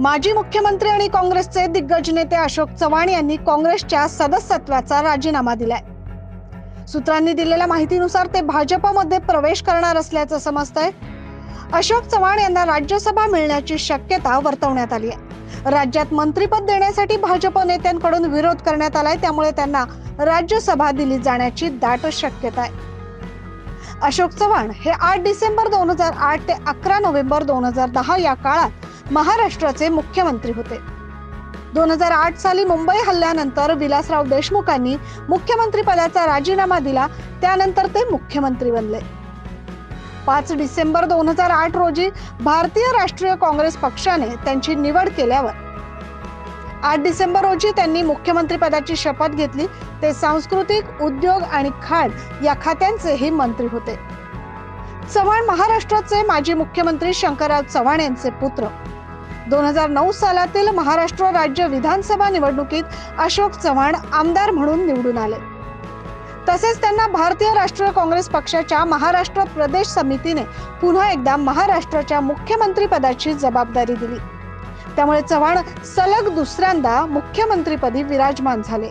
माजी मुख्यमंत्री आणि काँग्रेसचे दिग्गज नेते अशोक चव्हाण यांनी काँग्रेसच्या सदस्यत्वाचा राजीनामा दिलाय. सूत्रांनी दिलेल्या माहितीनुसार ते भाजपमध्ये प्रवेश करणार असल्याचं समजतंय. अशोक चव्हाण यांना राज्यसभा मिळण्याची शक्यता वर्तवण्यात आली आहे राज्यात मंत्रीपद देण्यासाठी भाजप नेत्यांकडून विरोध करण्यात आलाय त्यामुळे त्यांना राज्यसभा दिली जाण्याची दाट शक्यता आहे. अशोक चव्हाण हे आठ डिसेंबर दोन हजार आठ ते अकरा नोव्हेंबर दोन हजार दहा या काळात महाराष्ट्राचे मुख्यमंत्री होते. दोन हजार आठ साली मुंबई हल्ल्यानंतर विलासराव देशमुखांनी मुख्यमंत्री पदाचा राजीनामा दिला त्यानंतर ते मुख्यमंत्री बनले. पाच डिसेंबर दोन हजार आठ रोजी भारतीय राष्ट्रीय काँग्रेस पक्षाने त्यांची निवड केल्यावर आठ डिसेंबर रोजी त्यांनी मुख्यमंत्री पदाची शपथ घेतली ते सांस्कृतिक उद्योग आणि खाण या खात्यांचेही मंत्री होते. चव्हाण महाराष्ट्राचे माजी मुख्यमंत्री शंकरराव चव्हाण यांचे पुत्र. दोन हजार नऊ सालातील महाराष्ट्र राज्य विधानसभा निवडणुकीत अशोक चव्हाण आमदार म्हणून निवडून आले. तसेच त्यांना भारतीय राष्ट्रीय काँग्रेस पक्षाच्या महाराष्ट्र प्रदेश समितीने पुन्हा एकदा महाराष्ट्राच्या मुख्यमंत्री पदाची जबाबदारी दिली. त्यामुळे चव्हाण सलग दुसऱ्यांदा मुख्यमंत्रीपदी विराजमान झाले.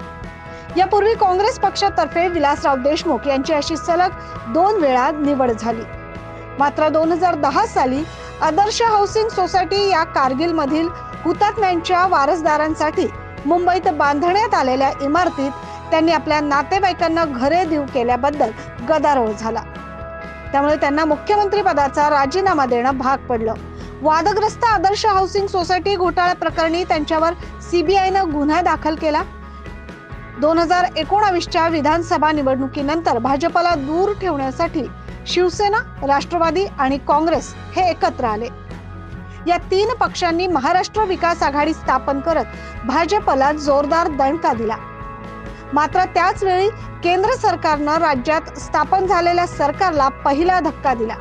यापूर्वी काँग्रेस पक्षातर्फे विलासराव देशमुख यांची अशी सलग दोन वेळा निवड झाली. मात्र दोन हजार दहा साली आदर्श हाऊसिंग सोसायटी या कारगिल मधील हुतात्म्यांच्या वारसदारांसाठी मुंबईत बांधण्यात आलेल्या इमारतीत त्यांनी आपल्या नातेवाईकांना घरे देऊ केल्याबद्दल गदारोळ झाला. त्यामुळे त्यांना मुख्यमंत्री पदाचा राजीनामा देणं भाग पडलं. वादग्रस्त आदर्श हाऊसिंग सोसायटी घोटाळा प्रकरणी त्यांच्यावर सीबीआयनं गुन्हा दाखल केला. दोन हजार एकोणावीसच्या विधानसभा निवडणुकीनंतर भाजपला दूर ठेवण्यासाठी शिवसेना राष्ट्रवादी आणि काँग्रेस हे एकत्र आले. या तीन पक्षांनी महाराष्ट्र विकास आघाडी स्थापन करत भाजपला जोरदार दणका दिला. मात्र त्याच वेळी केंद्र सरकारनं राज्यात स्थापन झालेल्या सरकारला पहिला धक्का दिला.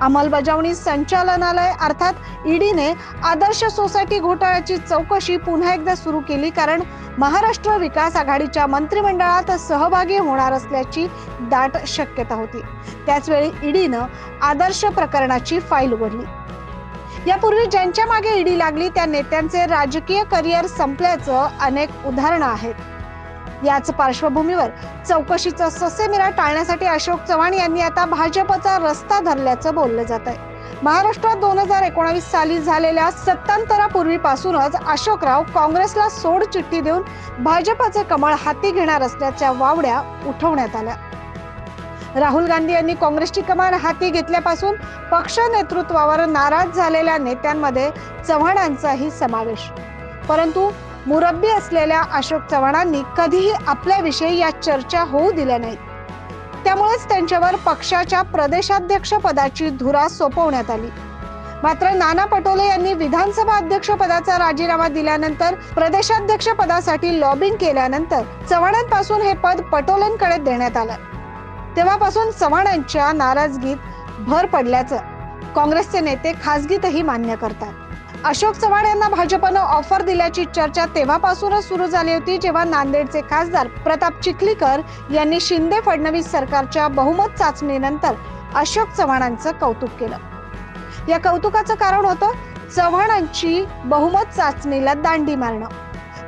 अंमलबजावणी संचालनालय अर्थात ईडीने आदर्श सोसायटी घोटाळ्याची चौकशी पुन्हा एकदा सुरू केली कारण महाराष्ट्र विकास आघाडीच्या मंत्रिमंडळात सहभागी होणार असल्याची दाट शक्यता होती. त्याचवेळी ईडीनं आदर्श प्रकरणाची फाईल उघडली. यापूर्वी ज्यांच्या मागे ईडी लागली त्या नेत्यांचे राजकीय करिअर संपल्याचं अनेक उदाहरणं आहेत. याच पार्श्वभूमीवर चौकशीचा ससेमिरा टाळण्यासाठी अशोक चव्हाण यांनी आता भाजपचा रस्ता धरल्याचं बोललं जात आहे महाराष्ट्रात दोन हजार एकोणावीस साली झालेल्या सत्तांतरापूर्वीपासूनच अशोकराव काँग्रेसला सोड चिठ्ठी देऊन भाजपचे कमळ हाती घेणार असल्याच्या वावड्या उठवण्यात आल्या. राहुल गांधी यांनी काँग्रेसची कमान हाती घेतल्यापासून पक्ष नेतृत्वावर नाराज झालेल्या नेत्यांमध्ये चव्हाणांचाही समावेश. परंतु मुरब्बी असलेल्या अशोक चव्हाणांनी कधीही आपल्याविषयी या चर्चा होऊ दिल्या नाहीत. त्यामुळेच त्यांच्यावर पक्षाच्या प्रदेशाध्यक्ष पदाची धुरा सोपवण्यात आली. मात्र नाना पटोले यांनी विधानसभा अध्यक्ष पदाचा राजीनामा दिल्यानंतर प्रदेशाध्यक्ष पदासाठी लॉबिंग केल्यानंतर चव्हाणांपासून हे पद पटोलेंकडे देण्यात आलं. तेव्हापासून चव्हाणांच्या नाराजगीत भर पडल्याचं काँग्रेसचे नेते खासगीतही मान्य करतात. अशोक चव्हाण यांना भाजपनं ऑफर दिल्याची चर्चा तेव्हापासूनच सुरू झाली होती जेव्हा नांदेडचे खासदार प्रताप चिखलीकर यांनी शिंदे फडणवीस सरकारच्या बहुमत चाचणीनंतर अशोक चव्हाणांचं कौतुक केलं. या कौतुकाचं कारण होतं चव्हाणांची बहुमत चाचणीला दांडी मारणं.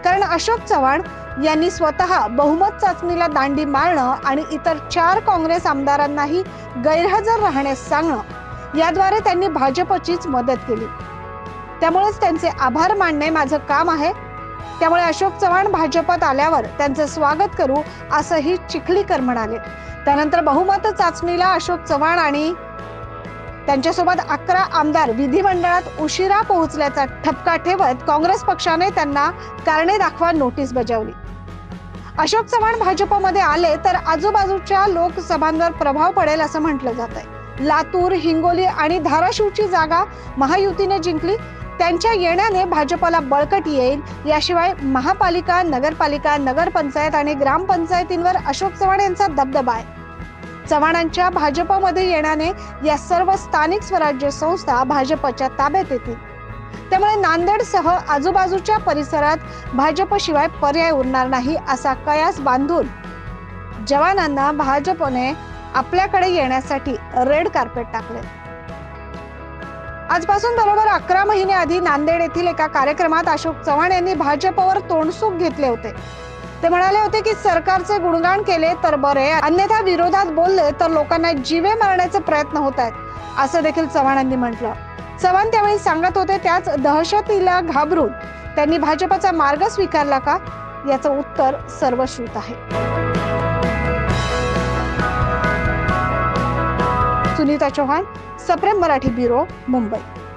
कारण अशोक चव्हाण यांनी स्वतः बहुमत चाचणीला दांडी मारणं आणि इतर चार काँग्रेस आमदारांनाही गैरहजर राहण्यास सांगणं याद्वारे त्यांनी भाजपचीच मदत केली. त्यामुळेच त्यांचे आभार मानणे माझं काम आहे. त्यामुळे अशोक चव्हाण भाजपात आल्यावर त्यांचं स्वागत करू असंही चिखलीकर म्हणाले. त्यानंतर बहुमत चाचणीला अशोक चव्हाण आणि त्यांच्यासोबत अकरा आमदार विधिमंडळात उशिरा पोहोचल्याचा ठपका ठेवत काँग्रेस पक्षाने त्यांना कारणे दाखवा नोटीस बजावली. अशोक चव्हाण भाजपमध्ये आले तर आजूबाजूच्या लोकसभांवर प्रभाव पडेल असं म्हटलं जात आहे लातूर हिंगोली आणि धाराशिवची जागा महायुतीने जिंकली. त्यांच्या येण्याने भाजपला बळकट येईल. याशिवाय महापालिका नगरपालिका नगरपंचायत आणि ग्रामपंचायतींवर अशोक चव्हाण यांचा दबदबा आहे. चव्हाणांच्या भाजपमध्ये येण्याने या सर्व स्थानिक स्वराज्य संस्था भाजपच्या ताब्यात येतील. त्यामुळे नांदेडसह आजूबाजूच्या परिसरात भाजपशिवाय पर्याय उरणार नाही असा कयास बांधून जवानांना भाजपने आपल्याकडे येण्यासाठी रेड कार्पेट टाकले. आजपासून बरोबर अकरा महिने आधी नांदेड येथील एका कार्यक्रमात अशोक चव्हाण यांनी भाजपवर तोंडसूक घेतले होते. ते म्हणाले होते की सरकारचे गुणगान केले तर बरे अन्यथा विरोधात बोलले तर लोकांना जीवे मारण्याचे प्रयत्न होत आहेत असं देखील चव्हाणांनी म्हटलं. चव्हाण त्यावेळी सांगत होते त्याच दहशतीला घाबरून त्यांनी भाजपचा मार्ग स्वीकारला का? याचं उत्तर सर्वश्रुत आहे. सुनीता चौहान सप्रेम मराठी ब्युरो मुंबई.